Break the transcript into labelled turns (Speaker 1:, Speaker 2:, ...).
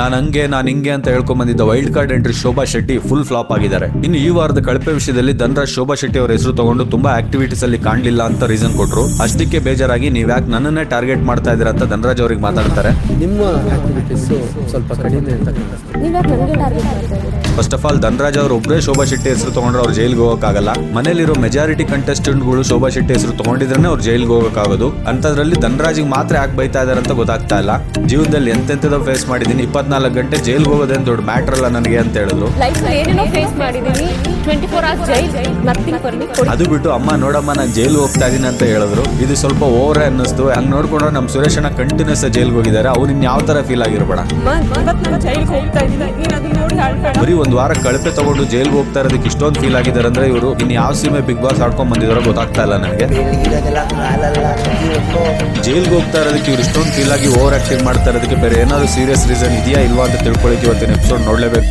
Speaker 1: ನಾನ್ ಹಂಗೆ ನಾನು ಹಿಂಗೆ ಅಂತ ಹೇಳ್ಕೊಂಡ್ ಬಂದಿದ್ದ wild card entry Shobha Shetty full flop ಆಗಿದ್ದಾರೆ. ಇನ್ನು ಈ ವಾರದ ಕಳಪೆ ವಿಷಯದಲ್ಲಿ ಧನರಾಜ್ ಶೋಭಾ ಶೆಟ್ಟಿ ಅವರ ಹೆಸರು ತಗೊಂಡು ತುಂಬಾ ಆಕ್ಟಿವಿಟೀಸ್ ಅಲ್ಲಿ ಕಾಣಲಿಲ್ಲ ಅಂತ ರೀಸನ್ ಕೊಟ್ರು. ಅಷ್ಟಕ್ಕೆ ಬೇಜಾರಾಗಿ ನೀವ್ ಯಾಕೆ ನನ್ನನ್ನೇ ಟಾರ್ಗೆಟ್ ಮಾಡ್ತಾ ಇದೀರ ಅಂತ ಧನರಾಜ್ ಅವ್ರಿಗೆ ಮಾತಾಡ್ತಾರೆ.
Speaker 2: ನಿಮ್ಮ ಆಕ್ಟಿವಿಟೀಸ್ ಸ್ವಲ್ಪ ಕಡಿಮೆ ಅಂತ
Speaker 1: ಫಸ್ಟ್ ಆಫ್ ಆಲ್ ಧನರಾಜ್ ಅವರು ಒಬ್ಬರೇ ಶೋಭಾ ಶೆಟ್ಟಿ ಹೆಸರು ತಗೊಂಡ್ರೆ ಅವ್ರು ಜೈಲ್ಗೆ ಹೋಗೋಕ್ಕಾಗಲ್ಲ. ಮನೇಲಿರೋ ಮೆಜಾರಿಟಿ ಕಂಟೆಸ್ಟೆಂಟ್ಗಳು ಶೋಭಾ ಶೆಟ್ಟಿ ಹೆಸರು ತಗೊಂಡಿದ್ರೆ ಅವ್ರು ಜೈಲ್ಗೆ ಹೋಗೋಕ್ಕಾಗೋದು. ಅಂತದ್ರಲ್ಲಿ ಧನರಾಜಿಗೆ ಮಾತ್ರ ಯಾಕೆ ಬೈತಾ ಇದಾರೆ ಅಂತ ಗೊತ್ತಾಗ್ತಾ ಇಲ್ಲ. ಜೀವನದಲ್ಲಿ ಎಂತೆಂತದ ಫೇಸ್ ಮಾಡಿದ್ದೀನಿ. ಇಪ್ಪತ್ನಾಲ್ಕು ಗಂಟೆ ಜೈಲ್ಗೆ ಹೋಗೋದೇನು ದೊಡ್ಡ ಮ್ಯಾಟರ್ ಅಲ್ಲ ನನಗೆ ಅಂತ ಹೇಳಿದ್ರು. ಅದು ಬಿಟ್ಟು ಅಮ್ಮ ನೋಡಮ್ಮ ನಾನು ಜೈಲ್ ಹೋಗ್ತಾ ಇದೀನಿ ಅಂತ ಹೇಳಿದ್ರು. ಇದು ಸ್ವಲ್ಪ ಓವರ್ ಅನ್ನಿಸ್ತು. ಹಂಗ್ ನೋಡ್ಕೊಂಡ್ರೆ ನಮ್ಮ ಸುರೇಶ್ ಅಣ್ಣ ಕಂಟಿನ್ಯೂಸ್ ಜೈಲ್ಗೆ ಹೋಗಿದ್ದಾರೆ. ಅವ್ರು ಇನ್ ಯಾವ ತರ ಫೀಲ್ ಆಗಿರ್ಬೇಡ.
Speaker 3: ಜೈಲಿಗೆ
Speaker 1: ಬರೀ ಒಂದ್ ವಾರ ಕಳಪೆ ತಗೊಂಡು ಜೈಲ್ಗೆ ಹೋಗ್ತಾ ಇರೋದಕ್ಕೆ ಇಷ್ಟೊಂದು ಫೀಲ್ ಆಗಿದ್ದಾರೆ ಅಂದ್ರೆ ಇವರು ಇನ್ ಯಾವ ಸೀಮೆ ಬಿಗ್ ಬಾಸ್ ಆಡ್ಕೊಂಡ್ ಬಂದಿದಾರೋ ಗೊತ್ತಾಗ್ತಾ ಇಲ್ಲ ನನಗೆ. ಜೈಲ್ ಹೋಗ್ತಾ ಇರೋದಕ್ಕೆ ಇವ್ರು ಇಷ್ಟೊಂದು ಫೀಲ್ ಆಗಿ ಓವರ್ ಆಕ್ಟಿಂಗ್ ಮಾಡ್ತಾ ಇರೋದಕ್ಕೆ ಬೇರೆ ಏನಾದ್ರು ಸೀರಿಯಸ್ ರೀಸನ್ ಇದೆಯಾ ಇಲ್ವಾ ಅಂತ ತಿಳ್ಕೊಳಕ್ಕೆ ಇವತ್ತಿನ ಎಪಿಸೋಡ್ ನೋಡ್ಲೇಬೇಕು.